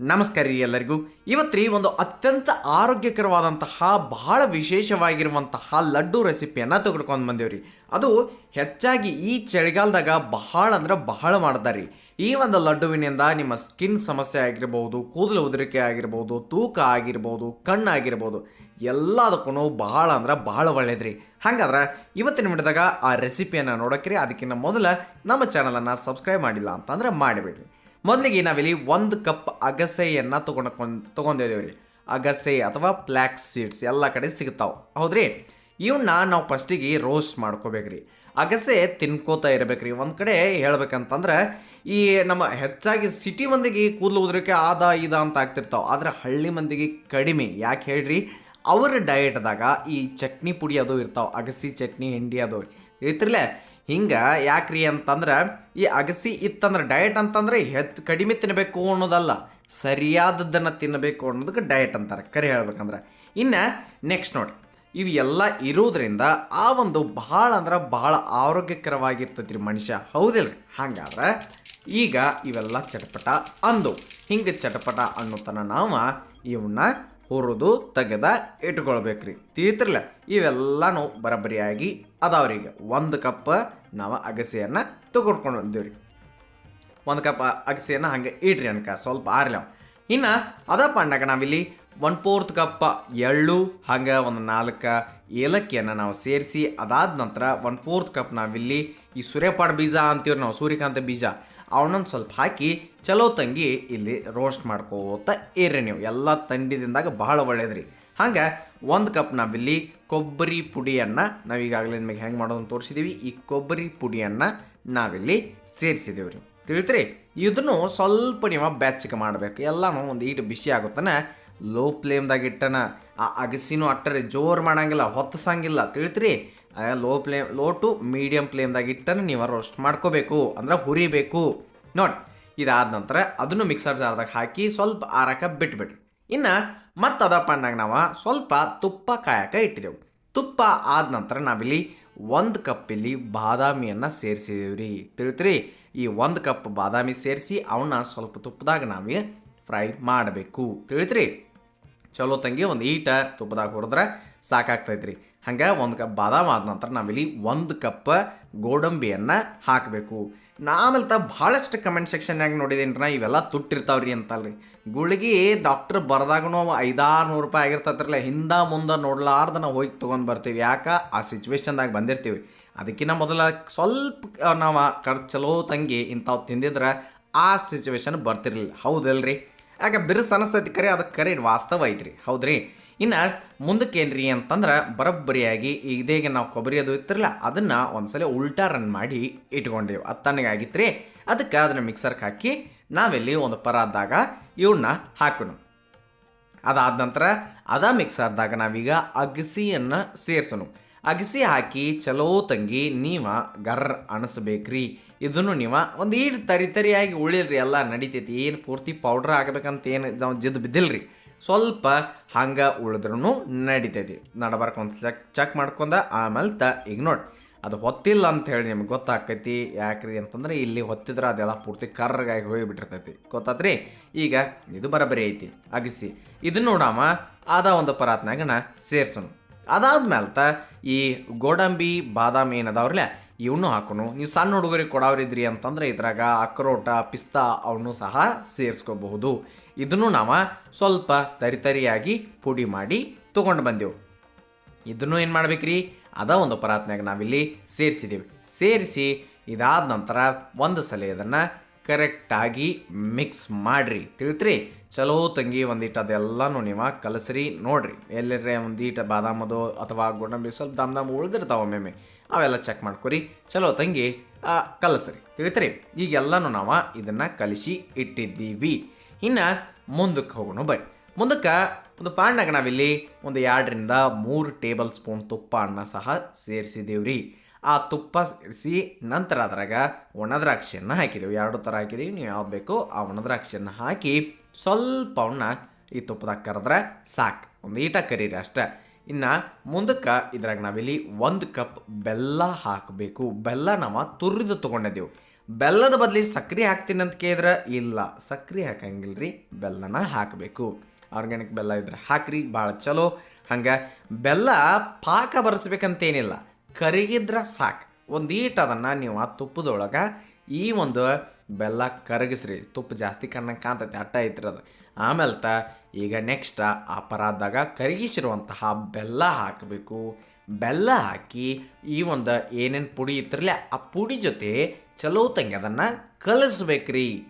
ನಮಸ್ಕಾರ ರೀ ಎಲ್ಲರಿಗೂ. ಇವತ್ತು ರೀ ಒಂದು ಅತ್ಯಂತ ಆರೋಗ್ಯಕರವಾದಂತಹ, ಬಹಳ ವಿಶೇಷವಾಗಿರುವಂತಹ ಲಡ್ಡು ರೆಸಿಪಿಯನ್ನು ತೆಗೆದುಕೊಂಡು ಬಂದೇವ್ರಿ ಅದು ಹೆಚ್ಚಾಗಿ ಈ ಚಳಿಗಾಲದಾಗ ಬಹಳ ಅಂದ್ರೆ ಬಹಳ ಮಾಡ್ತಾರೆ ಈ ಒಂದು ಲಡ್ಡುವಿನಿಂದ ನಿಮ್ಮ ಸ್ಕಿನ್ ಸಮಸ್ಯೆ ಆಗಿರ್ಬೋದು, ಕೂದಲು ಉದುರಿಕೆ ಆಗಿರ್ಬೋದು, ತೂಕ ಆಗಿರ್ಬೋದು, ಕಣ್ಣು ಆಗಿರ್ಬೋದು ಎಲ್ಲದಕ್ಕೂ ಬಹಳ ಅಂದ್ರೆ ಬಹಳ ಒಳ್ಳೇದ್ರಿ ಹಾಗಾದ್ರೆ ಇವತ್ತಿನ ವಿಡಿಯೋದಾಗ ಆ ರೆಸಿಪಿಯನ್ನು ನೋಡೋಕ್ರಿ ಅದಕ್ಕಿಂತ ಮೊದಲು ನಮ್ಮ ಚಾನಲನ್ನು ಸಬ್ಸ್ಕ್ರೈಬ್ ಮಾಡಿಲ್ಲ ಅಂತಂದ್ರೆ ಮಾಡಿಬಿಡ್ರಿ. ಮೊದಲಿಗೆ ನಾವಿಲ್ಲಿ ಒಂದು ಕಪ್ ಅಗಸೆಯನ್ನು ತೊಗೊಂಡ್ಕೊಂಡು ತೊಗೊಂಡಿದ್ದೇವೆ. ರೀ ಅಗಸೆ ಅಥವಾ ಫ್ಲ್ಯಾಕ್ಸ್ ಸೀಡ್ಸ್ ಎಲ್ಲ ಕಡೆ ಸಿಗ್ತಾವೆ. ಹೌದ್ರಿ? ಇವನ್ನ ನಾವು ಫಸ್ಟಿಗೆ ರೋಸ್ಟ್ ಮಾಡ್ಕೋಬೇಕು ರೀ ಅಗಸೆ ತಿನ್ಕೋತಾ ಇರ್ಬೇಕ್ರಿ. ಒಂದು ಕಡೆ ಹೇಳ್ಬೇಕಂತಂದ್ರೆ, ಈ ನಮ್ಮ ಹೆಚ್ಚಾಗಿ ಸಿಟಿ ಮಂದಿಗೆ ಕೂದಲು ಉದ್ರಕ್ಕೆ ಆದ, ಇದ ಅಂತ ಆಗ್ತಿರ್ತಾವೆ. ಆದ್ರೆ ಹಳ್ಳಿ ಮಂದಿಗೆ ಕಡಿಮೆ. ಯಾಕೆ ಹೇಳ್ರಿ? ಅವ್ರ ಡಯೆಟ್ದಾಗ ಈ ಚಟ್ನಿ ಪುಡಿ ಅದು ಇರ್ತಾವೆ. ಅಗಸಿ ಚಟ್ನಿ, ಹಿಂಡಿ ಅದು. ಇರ್ತಿರ್ಲೆ ಹಿಂಗೆ ಯಾಕ್ರಿ ಅಂತಂದ್ರೆ, ಈ ಅಗಸಿ ಇತ್ತಂದ್ರೆ ಡಯಟ್ ಅಂತಂದ್ರೆ ಹೆಚ್ಚು ಕಡಿಮೆ ತಿನ್ನಬೇಕು ಅನ್ನೋದಲ್ಲ, ಸರಿಯಾದದ್ದನ್ನು ತಿನ್ನಬೇಕು ಅನ್ನೋದಕ್ಕೆ ಡಯಟ್ ಅಂತಾರೆ. ಕರೆ ಹೇಳ್ಬೇಕಂದ್ರೆ, ಇನ್ನು ನೆಕ್ಸ್ಟ್ ನೋಡಿ, ಇವು ಎಲ್ಲ ಇರೋದ್ರಿಂದ ಆ ಒಂದು ಭಾಳ ಅಂದ್ರೆ ಭಾಳ ಆರೋಗ್ಯಕರವಾಗಿರ್ತೈತಿ ರೀ ಮನುಷ್ಯ. ಹೌದಿಲ್ಲ ಹಾಗಾದ್ರೆ ಈಗ ಇವೆಲ್ಲ ಚಟಪಟ ಅಂದು. ಹಿಂಗೆ ಚಟಪಟ ಅನ್ನೋತನ ನಾವು ಇವನ್ನ ಹುರಿದು ತೆಗೆದ ಇಟ್ಕೊಳ್ಬೇಕ್ರಿ. ತೀತ್ರಲ್ಲ ಇವೆಲ್ಲನೂ ಬರಬರಿಯಾಗಿ ಅದಾವ್ರೀಗ ಒಂದು ಕಪ್ ನಾವು ಅಗಸೆಯನ್ನು ತಗೊಂಡ್ಕೊಂಡು ಬಂದೀವ್ರಿ. ಒಂದು ಕಪ್ ಅಗಸೆಯನ್ನು ಹಂಗೆ ಇಡ್ರಿ ಅನ್ಕ, ಸ್ವಲ್ಪ ಆರ್ಲ ಇನ್ನು ಅದಪ್ಪ ನಾವು ನಾವಿಲ್ಲಿ ಒನ್ ಫೋರ್ತ್ ಕಪ್ ಎಳ್ಳು, ಹಂಗೆ ಒಂದು ನಾಲ್ಕು ಏಲಕ್ಕಿಯನ್ನು ನಾವು ಸೇರಿಸಿ ಅದಾದ ನಂತರ ಒನ್ ಫೋರ್ತ್ ಕಪ್ ನಾವಿಲ್ಲಿ ಈ ಸೂರ್ಯಪಾಡ್ ಬೀಜ ಅಂತೀವ್ರಿ ನಾವು, ಸೂರ್ಯಕಾಂತ ಬೀಜ. ಅವನೊಂದು ಸ್ವಲ್ಪ ಹಾಕಿ, ಚಲೋ ತಂಗಿ, ಇಲ್ಲಿ ರೋಸ್ಟ್ ಮಾಡ್ಕೋತ ಇರ್ರಿ ನೀವು. ಎಲ್ಲ ತಂಡಿದಿಂದಾಗ ಬಹಳ ಒಳ್ಳೇದ್ರಿ. ಹಂಗೆ ಒಂದು ಕಪ್ ನಾವಿಲ್ಲಿ ಕೊಬ್ಬರಿ ಪುಡಿಯನ್ನು ನಾವೀಗಾಗಲೇ ನಿಮಗೆ ಹೆಂಗೆ ಮಾಡೋದನ್ನು ತೋರಿಸಿದ್ದೀವಿ ಈ ಕೊಬ್ಬರಿ ಪುಡಿಯನ್ನು ನಾವಿಲ್ಲಿ ಸೇರಿಸಿದ್ದೀವಿ ರೀ. ತಿಳಿತ್ರಿ? ಇದನ್ನು ಸ್ವಲ್ಪ ನೀವು ಬೆಚ್ಚಗೆ ಮಾಡಬೇಕು. ಎಲ್ಲನೂ ಒಂದು ಈಟು ಬಿಸಿ ಆಗುತ್ತಾನೆ. ಲೋ ಫ್ಲೇಮ್ದಾಗ ಇಟ್ಟನ. ಆ ಅಗಸಿನೂ ಅಟ್ಟರೆ ಜೋರು ಮಾಡಂಗಿಲ್ಲ, ಹೊತ್ತಸಂಗಿಲ್ಲ. ತಿಳಿತ್ರಿ? Low flame low to medium ಫ್ಲೇಮ್ದಾಗ ಇಟ್ಟನ್ನು ನೀವು ರೋಸ್ಟ್ ಮಾಡ್ಕೋಬೇಕು, ಅಂದ್ರೆ ಹುರಿಬೇಕು. ನೋಡಿ, ಇದಾದ ನಂತರ ಅದನ್ನು ಮಿಕ್ಸರ್ ಜಾರ್ದಾಗ ಹಾಕಿ ಸ್ವಲ್ಪ ಆರಕ ಬಿಟ್ಬಿಡ್ರಿ. ಇನ್ನು ಮತ್ತು ಅದ ಪಣ್ಣಾಗ ನಾವು ಸ್ವಲ್ಪ ತುಪ್ಪ ಕಾಯಕ ಇಟ್ಟಿದ್ದೆವು ತುಪ್ಪ ಆದ ನಂತರ ನಾವಿಲ್ಲಿ ಒಂದು ಕಪ್ಪಲ್ಲಿ ಬಾದಾಮಿಯನ್ನು ಸೇರಿಸಿದೀವಿ ರೀ ತಿಳಿತ್ರಿ? ಈ ಒಂದು ಕಪ್ ಬಾದಾಮಿ ಸೇರಿಸಿ ಅವನ್ನ ಸ್ವಲ್ಪ ತುಪ್ಪದಾಗ ನಾವೇ ಫ್ರೈ ಮಾಡಬೇಕು. ತಿಳಿತ್ರಿ? ಚಲೋ ತಂಗಿ, ಒಂದು ಈಟ ತುಪ್ಪದಾಗ ಹೊಡೆದ್ರೆ ಸಾಕಾಗ್ತೈತ್ರಿ. ಹಂಗೆ ಒಂದು ಕಪ್ ಬಾದಾಮ್ ಆದ ನಂತರ ನಾವಿಲ್ಲಿ ಒಂದು ಕಪ್ ಗೋಡಂಬಿಯನ್ನು ಹಾಕಬೇಕು. ನಾಮೇಲೆ ತ ಭಾಳಷ್ಟು ಕಮೆಂಟ್ ಸೆಕ್ಷನ್ಯಾಗ ನಾ, ಇವೆಲ್ಲ ತುಟ್ಟಿರ್ತಾವ್ರಿ ಅಂತಲ್ರಿ. ಗುಳಿಗೆ ಡಾಕ್ಟರ್ ಬರ್ದಾಗೂ ಐದಾರು ನೂರು ರೂಪಾಯಿ ಆಗಿರ್ತತ್ರಲ್ಲ ಹಿಂದ ಮುಂದೆ ನೋಡ್ಲಾರ್ದ ನಾವು ಹೋಗಿ ತೊಗೊಂಡು ಬರ್ತೀವಿ. ಯಾಕೆ? ಆ ಸಿಚುವೇಶನ್ದಾಗ ಬಂದಿರ್ತೀವಿ. ಅದಕ್ಕಿಂತ ಮೊದಲ ಸ್ವಲ್ಪ ನಾವು ಕಡ್ ಚಲೋ ತಂಗಿ ಇಂಥವು ತಿಂದಿದ್ರೆ ಆ ಸಿಚುವೇಶನ್ ಬರ್ತಿರಲಿಲ್ಲ. ಹೌದಲ್ರಿ? ಯಾಕೆ ಬಿರುಸು ಅನಿಸ್ತೈತಿ ಕರೆ ಅದಕ್ಕೆ ಕರೆ ವಾಸ್ತವ ಐತ್ರಿ. ಹೌದ್ರಿ? ಇನ್ನು ಮುಂದಕ್ಕೆ ಏನ್ರಿ ಅಂತಂದ್ರೆ ಬರೋಬ್ಬರಿಯಾಗಿ ಇದೇಗೆ ನಾವು ಕೊಬ್ಬರಿ ಅದು ಇತ್ತಿರಲ್ಲ, ಅದನ್ನು ಒಂದ್ಸಲ ಉಲ್ಟಾ ರನ್ ಮಾಡಿ ಇಟ್ಕೊಂಡೇವು ಅದು ತಣ್ಣಗಾಗಿತ್ತು ರೀ ಅದಕ್ಕೆ ಅದನ್ನು ಮಿಕ್ಸರ್ಗೆ ಹಾಕಿ ನಾವೆಲ್ಲಿ ಒಂದು ಪರಾದಾಗ ಇವನ್ನ ಹಾಕೋಣ. ಅದಾದ ನಂತರ ಅದ ಮಿಕ್ಸರ್ದಾಗ ನಾವೀಗ ಅಗಸಿಯನ್ನು ಸೇರಿಸೋಣ. ಅಗಸಿ ಹಾಕಿ ಚಲೋ ತಂಗಿ ನೀವ ಗರ್ ಅನಿಸ್ಬೇಕ್ರಿ ಇದನ್ನು ನೀವು ಒಂದು ಈಡು ತರಿ ತರಿಯಾಗಿ ಉಳಿಲ್ರಿ, ಎಲ್ಲ ನಡಿತೈತಿ, ಏನು ಪೂರ್ತಿ ಪೌಡ್ರ್ ಹಾಕ್ಬೇಕಂತ ಏನು ಜಿದ್ದು ಬಿದ್ದಿಲ್ರಿ. ಸ್ವಲ್ಪ ಹಂಗೆ ಉಳಿದ್ರೂ ನಡಿತೈತಿ. ನಡಬಾರ್ಕ ಒಂದು ಚೆಕ್ ಚೆಕ್ ಮಾಡ್ಕೊಂಡ ಆಮೇಲೆ ತ ಈಗ ನೋಡಿ. ಅದು ಹೊತ್ತಿಲ್ಲ ಅಂತ ಹೇಳಿ ನಿಮ್ಗೆ ಗೊತ್ತಾಕೈತಿ. ಯಾಕ್ರಿ ಅಂತಂದ್ರೆ ಇಲ್ಲಿ ಹೊತ್ತಿದ್ರೆ ಅದೆಲ್ಲ ಪೂರ್ತಿ ಕರ್ರಗಾಗಿ ಹೋಗಿಬಿಟ್ಟಿರ್ತೈತಿ. ಗೊತ್ತಾತ್ರಿ? ಈಗ ಇದು ಬರಬರಿ ಐತಿ. ಅಗಸಿ. ಇದನ್ನ ನೋಡಾಮ, ಅದ ಒಂದು ಪರಾತ್ನಾಗ ನಾ ಸೇರ್ಸೋಣ ಅದಾದ್ಮೇಲೆ ತ ಈ ಗೋಡಂಬಿ, ಬಾದಾಮಿ ಏನದಾವ್ರಲ್ಲ, ಇವನು ಹಾಕೋನು. ನೀವು ಸಣ್ಣ ಹುಡುಗರಿಗೆ ಕೊಡೋರಿದ್ರಿ ಅಂತಂದ್ರೆ ಇದ್ರಾಗ ಅಕ್ರೋಟ ಪಿಸ್ತಾ ಅವನು ಸಹ ಸೇರಿಸ್ಕೋಬಹುದು. ಇದನ್ನು ನಾವು ಸ್ವಲ್ಪ ತರಿತರಿಯಾಗಿ ಪುಡಿ ಮಾಡಿ ತೊಗೊಂಡು ಬಂದೆವು. ಇದನ್ನು ಏನು ಮಾಡ್ಬೇಕ್ರಿ? ಅದ ಒಂದು ಪರಾತ್ನಾಗ ನಾವಿಲ್ಲಿ ಸೇರಿಸಿದ್ದೀವಿ ಸೇರಿಸಿ ಇದಾದ ನಂತರ ಒಂದು ಸಲ ಇದನ್ನು ಕರೆಕ್ಟಾಗಿ ಮಿಕ್ಸ್ ಮಾಡಿರಿ. ತಿಳಿತ್ರಿ? ಚಲೋ ತಂಗಿ ಒಂದಿಟ್ಟು ಅದೆಲ್ಲನೂ ನೀವು ಕಲಸ್ರಿ, ನೋಡ್ರಿ. ಎಲ್ಲರೇ ಒಂದೀಟ ಬಾದಾಮದು ಅಥವಾ ಗೋಡಂಬಿ ಸ್ವಲ್ಪ ದಾಮ್ ದಾಮ್ ಉಳಿದಿರ್ತಾವೆ ಒಮ್ಮೊಮ್ಮೆ. ಅವೆಲ್ಲ ಚೆಕ್ ಮಾಡ್ಕೊರಿ. ಚಲೋ ತಂಗಿ ಕಲಸ್ರಿ. ತಿಳಿತ್ರಿ? ಈಗೆಲ್ಲನೂ ನಾವು ಇದನ್ನು ಕಲಿಸಿ ಇಟ್ಟಿದ್ದೀವಿ. ಇನ್ನು ಮುಂದಕ್ಕೆ ಹೋಗೋಣ. ಬನ್ನಿ. ಮುಂದಕ್ಕೆ ಒಂದು ಪಾಣ್ಯಾಗ ನಾವಿಲ್ಲಿ ಒಂದು ಎರಡರಿಂದ ಮೂರು ಟೇಬಲ್ ಸ್ಪೂನ್ ತುಪ್ಪ ಅನ್ನ ಸಹ ಸೇರಿಸಿದ್ದೀವ್ರಿ ಆ ತುಪ್ಪ ಸೇರಿಸಿ ನಂತರ ಅದ್ರಾಗ ಒಣದ್ರಾಕ್ಷಿಯನ್ನು ಹಾಕಿದೆವು. ಎರಡು ಥರ ಹಾಕಿದೀವಿ. ನೀವು ಯಾವ್ದು ಬೇಕೋ ಆ ಒಣದ್ರಾಕ್ಷಿಯನ್ನು ಹಾಕಿ ಸ್ವಲ್ಪ ಅವನ್ನ ಈ ತುಪ್ಪದಾಗ ಕರೆದ್ರೆ ಸಾಕು. ಒಂದು ಈಟ ಕರೀರಿ ಅಷ್ಟೇ. ಇನ್ನು ಮುಂದಕ್ಕೆ ಇದ್ರಾಗ ನಾವಿಲ್ಲಿ ಒಂದು ಕಪ್ ಬೆಲ್ಲ ಹಾಕಬೇಕು. ಬೆಲ್ಲ ನಾವು ತುರಿದು ತೊಗೊಂಡಿದ್ದೆವು. ಬೆಲ್ಲದ ಬದಲಿ ಸಕ್ರೆ ಹಾಕ್ತೀನಿ ಅಂತ ಕೇಳಿದ್ರೆ ಇಲ್ಲ, ಸಕ್ರೆ ಹಾಕಂಗಿಲ್ಲ ಬೆಲ್ಲನ ಹಾಕಬೇಕು. ಆರ್ಗ್ಯಾನಿಕ್ ಬೆಲ್ಲ ಇದ್ರೆ ಹಾಕ್ರಿ, ಭಾಳ ಚಲೋ. ಹಂಗೆ ಬೆಲ್ಲ ಪಾಕ ಬರೆಸ್ಬೇಕಂತೇನಿಲ್ಲ, ಕರಗಿದ್ರೆ ಸಾಕು. ಒಂದು ಈಟ್ ಅದನ್ನು ನೀವು ಆ ತುಪ್ಪದೊಳಗೆ ಈ ಒಂದು ಬೆಲ್ಲ ಕರಗಿಸ್ರಿ. ತುಪ್ಪ ಜಾಸ್ತಿ ಕಣ್ಣಂಗೆ ಕಾಣ್ತೈತೆ, ಅಟ್ಟ ಐತ್ರಿ ಅದು. ಆಮೇಲೆ ತ ಈಗ ನೆಕ್ಸ್ಟ್ ಆ ಪರಾದಾಗ ಕರಗಿಸಿರುವಂತಹ ಬೆಲ್ಲ ಹಾಕಬೇಕು. ಬೆಲ್ಲ ಹಾಕಿ ಈ ಒಂದು ಏನೇನು ಪುಡಿ ಇತ್ತಿರಲ್ಲ ಆ ಪುಡಿ ಜೊತೆ ಚಲೋ ತಂಗಿ ಅದನ್ನು ಕಲಿಸ್ಬೇಕ್ರಿ.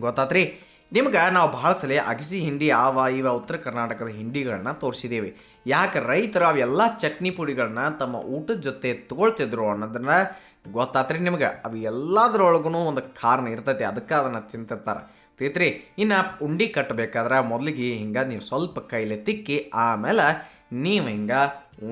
ಗೊತ್ತಾತ್ರಿ? ನಿಮ್ಗೆ ನಾವು ಭಾಳ ಸಲ ಅಗಸಿ ಹಿಂಡಿ ಆವ ಇವ ಉತ್ತರ ಕರ್ನಾಟಕದ ಹಿಂಡಿಗಳನ್ನ ತೋರಿಸಿದ್ದೇವೆ ಯಾಕೆ ರೈತರು ಅವೆಲ್ಲ ಚಟ್ನಿ ಪುಡಿಗಳನ್ನ ತಮ್ಮ ಊಟದ ಜೊತೆ ತಗೊಳ್ತಿದ್ರು ಅನ್ನೋದನ್ನ ಗೊತ್ತಾತ್ರಿ ನಿಮ್ಗೆ? ಅವು ಎಲ್ಲದರೊಳಗೂ ಒಂದು ಕಾರಣ ಇರ್ತೈತಿ, ಅದಕ್ಕೆ ಅದನ್ನು ತಿಂತಿರ್ತಾರೆ. ತಿತ್ರಿ ಇನ್ನು ಉಂಡಿ ಕಟ್ಟಬೇಕಾದ್ರೆ ಮೊದಲಿಗೆ ಹಿಂಗೆ ನೀವು ಸ್ವಲ್ಪ ಕೈಲಿ ತಿಕ್ಕಿ, ಆಮೇಲೆ ನೀವು ಹಿಂಗೆ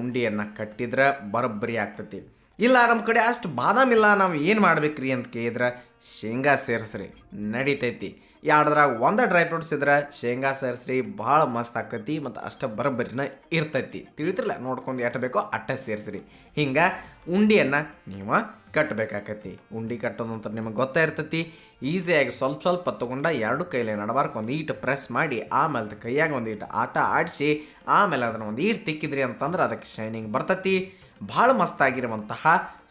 ಉಂಡಿಯನ್ನು ಕಟ್ಟಿದ್ರೆ ಬರಬ್ಬರಿ ಆಗ್ತೈತಿ. ಇಲ್ಲ ನಮ್ಮ ಕಡೆ ಅಷ್ಟು ಬಾದಾಮ್ ಇಲ್ಲ. ನಾವು ಏನು ಮಾಡ್ಬೇಕ್ರಿ ಅಂತ ಕೇಳಿದ್ರೆ, ಶೇಂಗಾ ಸೇರಿಸ್ರಿ. ನಡೀತೈತಿ. ಎರಡ್ರಾಗ ಒಂದು ಡ್ರೈ ಫ್ರೂಟ್ಸ್ ಇದ್ರೆ, ಶೇಂಗಾ ಸೇರಿಸ್ರಿ, ಭಾಳ ಮಸ್ತ್ ಆಗ್ತೈತಿ ಮತ್ತು ಅಷ್ಟು ಬರೋಬ್ಬರಿನ ಇರ್ತೈತಿ. ತಿಳಿತಿರಲ್ಲ ನೋಡ್ಕೊಂಡು ಎಟ್ಟು ಬೇಕೋ ಅಟ್ಟ ಸೇರಿಸ್ರಿ. ಹಿಂಗೆ ಉಂಡಿಯನ್ನು ನೀವು ಕಟ್ಟಬೇಕಾಕತಿ ಉಂಡಿ ಕಟ್ಟೋದು ಅಂತ ನಿಮಗೆ ಗೊತ್ತಾ ಇರ್ತೈತಿ. ಈಸಿಯಾಗಿ ಸ್ವಲ್ಪ ಸ್ವಲ್ಪ ತೊಗೊಂಡ ಎರಡು ಕೈಲಿ ನಡಬಾರ್ಕ ಒಂದು ಈಟು ಪ್ರೆಸ್ ಮಾಡಿ, ಆಮೇಲೆ ಕೈಯಾಗ ಒಂದು ಈಟು ಆಟ ಆಡಿಸಿ, ಆಮೇಲೆ ಅದನ್ನು ಒಂದು ಈಟು ತಿಕ್ಕಿದ್ರಿ ಅಂತಂದ್ರೆ ಅದಕ್ಕೆ ಶೈನಿಂಗ್ ಬರ್ತೈತಿ. ಭಾಳ ಮಸ್ತಾಗಿರುವಂತಹ,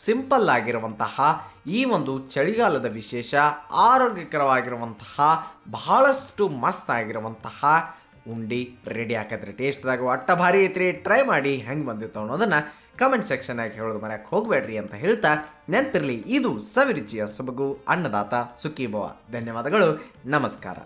ಸಿಂಪಲ್ ಆಗಿರುವಂತಹ, ಈ ಒಂದು ಚಳಿಗಾಲದ ವಿಶೇಷ, ಆರೋಗ್ಯಕರವಾಗಿರುವಂತಹ, ಬಹಳಷ್ಟು ಮಸ್ತ್ ಆಗಿರುವಂತಹ ಉಂಡಿ ರೆಡಿ ಹಾಕಿದ್ರೆ ಟೇಸ್ಟ್ದಾಗ ಅಟ್ಟ ಭಾರಿ ಐತ್ರಿ. ಟ್ರೈ ಮಾಡಿ ಹೆಂಗೆ ಬಂದಿತ್ತು ಅನ್ನೋದನ್ನು ಕಮೆಂಟ್ ಸೆಕ್ಷನಾಗಿ ಹೇಳೋದು ಮರ್ಯಾಕೆ ಹೋಗಬೇಡ್ರಿ ಅಂತ ಹೇಳ್ತಾ ನೆನಪಿರಲಿ. ಇದು ಸವಿರುಚಿಯ ಸೊಬಗು, ಅನ್ನದಾತ ಸುಖಿ ಭವ ಧನ್ಯವಾದಗಳು. ನಮಸ್ಕಾರ.